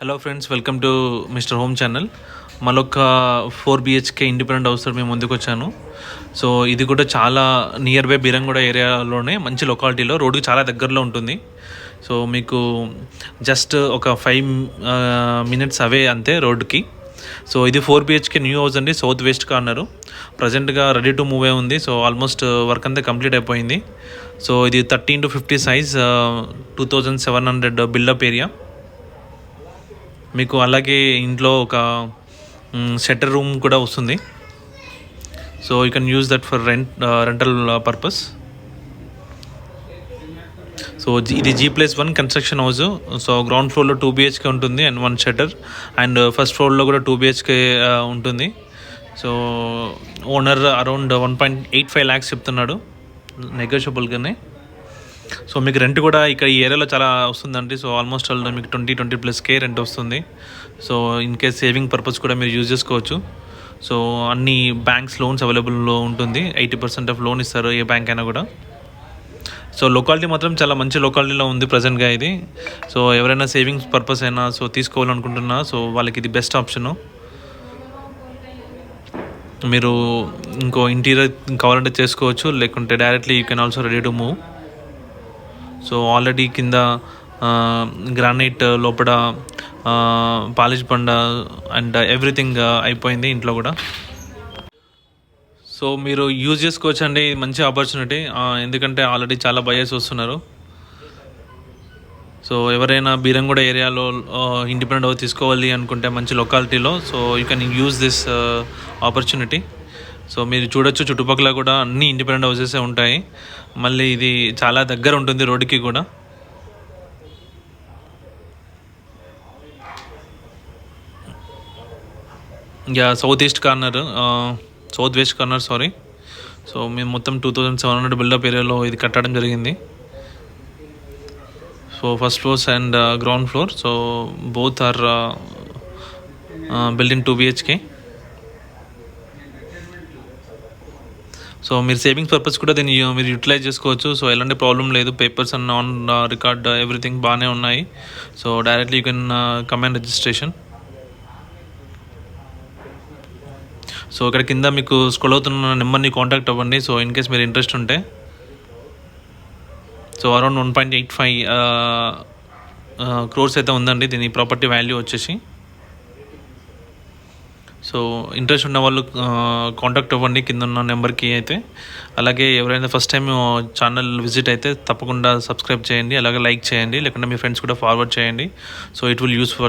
Hello friends welcome to mister home channel మరొక four BHK independent house మేము ముందుకు వచ్చాను. సో ఇది కూడా చాలా నియర్ బై బీరంగూడ ఏరియాలోనే మంచి లొకాలిటీలో రోడ్డుకి చాలా దగ్గరలో ఉంటుంది. సో మీకు జస్ట్ ఒక ఫైవ్ మినిట్స్ అవే అంతే రోడ్డుకి. సో ఇది ఫోర్ బిహెచ్కే న్యూ హౌస్ అండి సౌత్ వెస్ట్ కార్నరు ప్రజెంట్గా రెడీ టు మూవ్ ఉంది. సో ఆల్మోస్ట్ వర్క్ అంతా కంప్లీట్ అయిపోయింది. సో ఇది thirteen two fifty size two thousand seven hundred buildup area మీకు అలాగే ఇంట్లో ఒక షట్టర్ రూమ్ కూడా వస్తుంది. So you can use that for rent rental purpose so ఇది G plus one construction house so ground ఫ్లోర్లో టూ బిహెచ్కే ఉంటుంది and one shutter and first ఫ్లోర్లో కూడా టూ బిహెచ్కే ఉంటుంది. So owner around one point eight five lakhs చెప్తున్నాడు. నెగోషియబుల్గానే so మీకు rent కూడా ఇక్కడ ఈ ఏరియాలో చాలా వస్తుందండి. సో ఆల్మోస్ట్ ఆల్ మీకు twenty twenty plus K rent వస్తుంది. So in case saving purpose కూడా మీరు యూజ్ చేసుకోవచ్చు. సో అన్ని బ్యాంక్స్ లోన్స్ అవైలబుల్లో ఉంటుంది. ఎయిటీ పర్సెంట్ ఆఫ్ లోన్ ఇస్తారు ఏ బ్యాంక్ అయినా కూడా. సో లొకాలిటీ మాత్రం చాలా మంచి లొకాలిటీలో ఉంది ప్రజెంట్గా ఇది. సో ఎవరైనా సేవింగ్స్ పర్పస్ అయినా సో తీసుకోవాలనుకుంటున్నా సో వాళ్ళకి ఇది బెస్ట్ ఆప్షను మీరు ఇంకో ఇంటీరియర్ కావాలంటే చేసుకోవచ్చు. లేకుంటే directly you can also ready to move so already కింద గ్రానైట్ లోపల పాలిష్ బండ అండ్ ఎవ్రీథింగ్ అయిపోయింది ఇంట్లో కూడా. సో మీరు యూజ్ చేసుకోవచ్చు అండి మంచి ఆపర్చునిటీ. ఎందుకంటే ఆల్రెడీ చాలా బయర్స్ వస్తున్నారు. సో ఎవరైనా బీరంగూడ ఏరియాలో ఇండిపెండెంట్ తీసుకోవాలి అనుకుంటే మంచి లొకాలిటీలో so you can use this opportunity so మీరు చూడొచ్చు చుట్టుపక్కల కూడా అన్ని ఇండిపెండెంట్ హౌసెస్ ఉంటాయి. మళ్ళీ ఇది చాలా దగ్గర ఉంటుంది రోడ్డుకి కూడా. Yeah south east corner south west corner sorry so మేము మొత్తం two thousand seven hundred buildup ఏరియాలో ఇది కట్టడం జరిగింది. So first floors and ground floor so both are building two BHK so మీరు సేవింగ్స్ పర్పస్ కూడా దీన్ని uh, మీరు యూటిలైజ్ చేసుకోవచ్చు. సో ఎలాంటి ప్రాబ్లం లేదు. Papers and on record everything బాగానే ఉన్నాయి. So directly you can command registration so ఇక్కడ కింద మీకు స్కూల్ అవుతున్న నెంబర్ని కాంటాక్ట్ అవ్వండి. సో ఇన్ కేస్ మీరు ఇంట్రెస్ట్ ఉంటే. So around one point eight five crores అయితే ఉందండి. దీని ప్రాపర్టీ వాల్యూ వచ్చేసి. సో ఇంట్రెస్ట్ ఉన్న వాళ్ళు కాంటాక్ట్ అవ్వండి కింద ఉన్న నెంబర్కి అయితే. అలాగే ఎవరైనా ఫస్ట్ టైం ఛానల్ విజిట్ అయితే తప్పకుండా సబ్స్క్రైబ్ చేయండి అలాగే లైక్ చేయండి లేకుంటే మీ ఫ్రెండ్స్ కూడా ఫార్వర్డ్ చేయండి. So it will use for